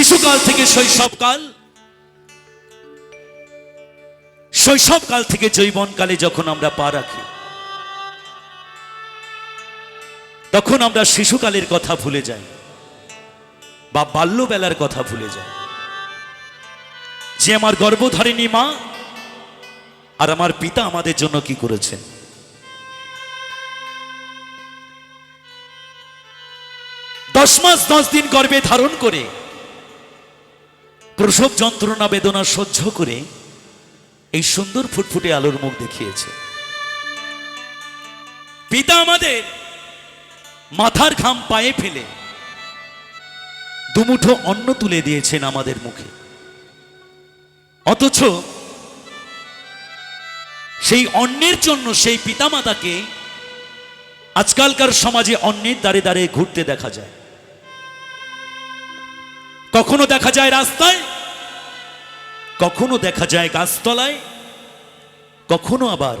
শিশুকাল থেকে শৈশবকাল শৈশবকাল থেকে যৌবনকালে যখন আমরা পা রাখি, তখন আমরা শিশুকালের কথা ভুলে যাই বা বাল্যবেলার কথা ভুলে যাই। যে আমার গর্ভধারিণী মা আর আমার পিতা আমাদের জন্য কি করেছেন? দশ মাস দশ দিন গর্ভে ধারণ করে প্রসব যন্ত্রণা, বেদনা সহ্য করে এই সুন্দর ফুটফুটে আলোর মুখ দেখিয়েছে। পিতা আমাদের মাথার ঘাম পায়ে ফেলে দুমুঠো অন্ন তুলে দিয়েছেন আমাদের মুখে। অথচ সেই অন্যের জন্য সেই পিতামাতাকে আজকালকার সমাজে অন্যের দ্বারে দ্বারে ঘুরতে দেখা যায়। কখনো দেখা যায় রাস্তায় কখনো দেখা যায় গাছতলায়, কখনো আবার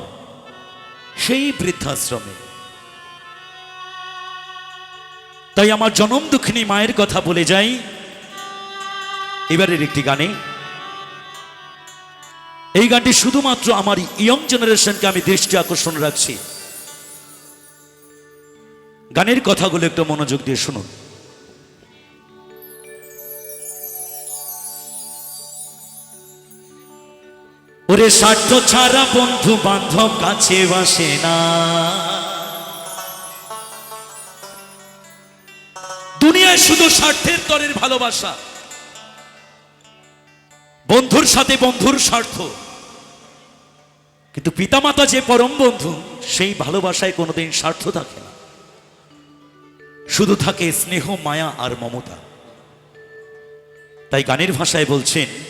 সেই বৃদ্ধাশ্রমে। তাই আমার জনম দুঃখিনী মায়ের কথা বলে যাই। এবারের একটি গানে। এই গানটি শুধুমাত্র আমার ইয়ং জেনারেশনকে আমি দৃষ্টি আকর্ষণ রাখছি। গানের কথাগুলো একটু মনোযোগ দিয়ে শুনুন। ওরে স্বার্থ ছাড়া বন্ধু বান্ধব কাছে বাসে না। দুনিয়ায় শুধু স্বার্থের তরের ভালোবাসা। বন্ধুর সাথে বন্ধুর স্বার্থ। কিন্তু পিতামাতা যে পরম বন্ধু, সেই ভালোবাসায় কোনোদিন স্বার্থ থাকে না। শুধু থাকে স্নেহ, মায়া আর মমতা। তাই গানের ভাষায় বলছেন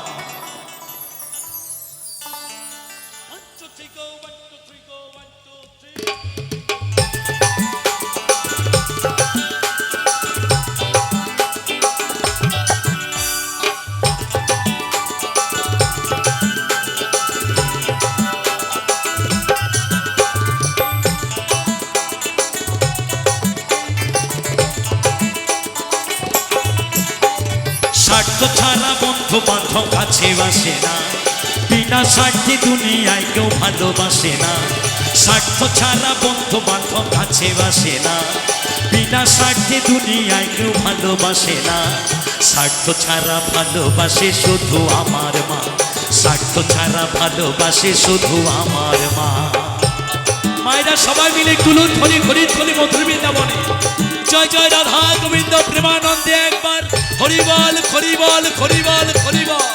স্বার্থ ছাড়া বন্ধু বান্ধব কাছে বাসে না। বিনা স্বার্থে দুনিয়ায় কেউ ভালোবাসে না। স্বার্থ ছাড়া বন্ধু বান্ধব কাছে বাসে না। বিনা স্বার্থে দুনিয়ায় কেউ ভালোবাসে না। স্বার্থ ছাড়া ভালোবাসে শুধু আমার মা। স্বার্থ ছাড়া ভালোবাসে শুধু আমার মা। মায়েরা সবাই মিলে কুলুন ধরি ঘড়ি ধরি মধুর বৃন্দাবনে। জয় জয় রাধা গোবিন্দ প্রেমানন্দে একবার, হরিবল হরিবল হরিবল হরিবল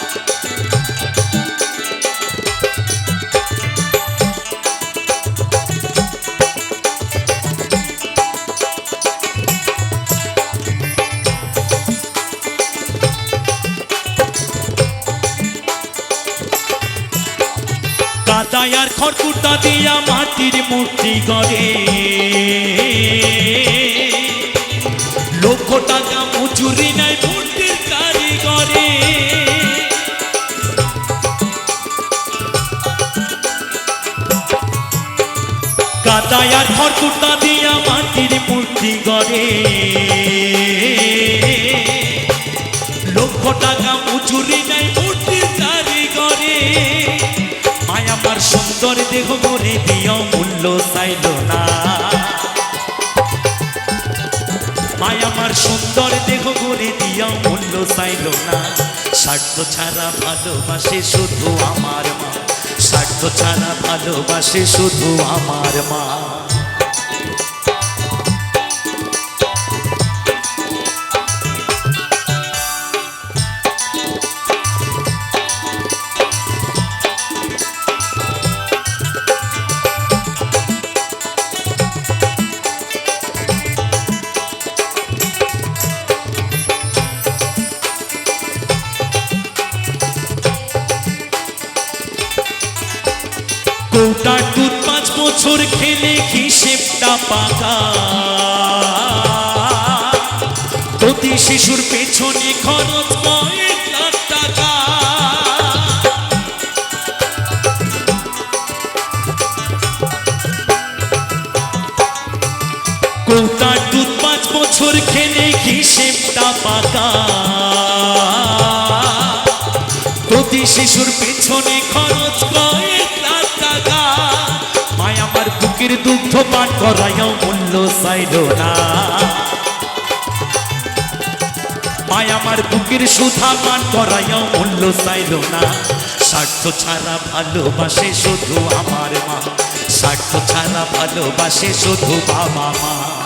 কাদায়ার খড়কুটা দিয়া মাটির মূর্তি গড়ে। মজুরি নাই দিয়া মাটির মূর্তি গড়ে। লক্ষ টাকা মজুরি নাই মূর্তির কারিগরে। মায় আমার সুন্দর দেহ করে দিও মূল্য চাইল না। সুন্দর দেহ করে দিয়া মূল্য চাইল না। স্বার্থ ছাড়া ভালোবাসে শুধু আমার মা। স্বার্থ ছাড়া ভালোবাসে শুধু আমার মা। পাকা প্রতি শিশুর পেছনে খরচ কয়েক লাখ টাকা। কৌটার দুধ পাঁচ বছর খেলে হিসেবটা পাকা। প্রতি শিশুর পেছনে খরচ পান করাইও মূল্য চাইল না। মায় আমার বুকের সুধা পান করাইও মূল্য চাইল না। স্বার্থ ছাড়া ভালোবাসে শুধু আমার মা। স্বার্থ ছাড়া ভালোবাসে শুধু বাবা মা।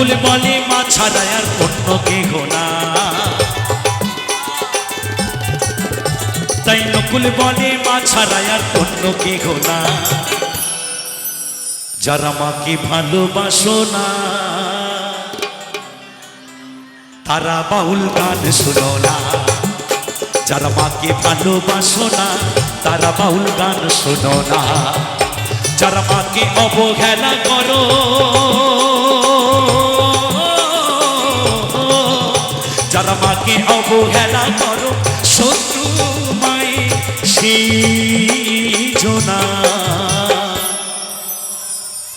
নকুল বলে মা ছাড়া আর অন্য কেহ না। তাই নকুল বলে মা ছাড়া আর অন্য কেহ না। যারা মাকে ভালোবাসো না, তারা বাউল গান শুনো না। যারা মাকে ভালোবাসো না, তারা বাউল গান শোনো না। যারা মাকে অবহেলা করো অবহেলা করো, শত্রু মায়ে সিজনা।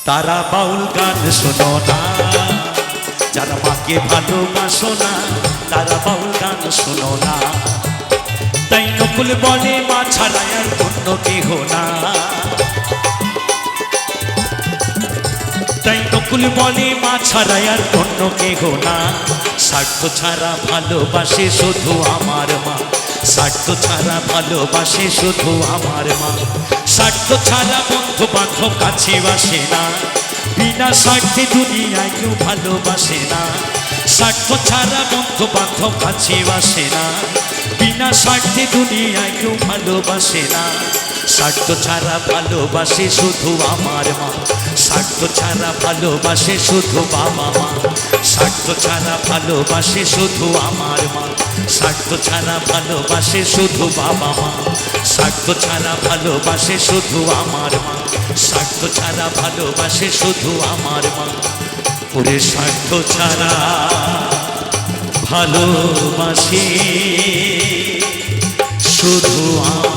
তারা বাউল গান শোনো না, যারা মাকে ভালোবাসো না, তারা বাউল গান শোনো না। তাই নকুল বলে, মা ছাড়া আর অন্য কেহ না। নকুল বলে মা ছাড়া আর অন্য কেহ না। স্বার্থ ছাড়া ভালোবাসে শুধু আমার মা। স্বার্থ ছাড়া ভালোবাসে শুধু আমার মা। স্বার্থ ছাড়া বন্ধু বান্ধব কাছে বাসে না। বিনা স্বার্থে দুনিয়ায় কেউ ভালোবাসে না। স্বার্থ ছাড়া বন্ধু বান্ধব কাছে বাসে না। বিনা স্বার্থে দুনিয়ায় কেউ ভালোবাসে না। স্বার্থ ছাড়া ভালোবাসে শুধু আমার মা। স্বার্থ ছাড়া ভালোবাসে শুধু বাবা মা। স্বার্থ ছাড়া ভালোবাসে শুধু আমার মা। স্বার্থ ছাড়া ভালোবাসে শুধু বাবা মা। স্বার্থ ছাড়া ভালোবাসে শুধু আমার মা। স্বার্থ ছাড়া ভালোবাসে শুধু আমার মা। ওরে স্বার্থ ছাড়া ভালোবাসে শুধু আমার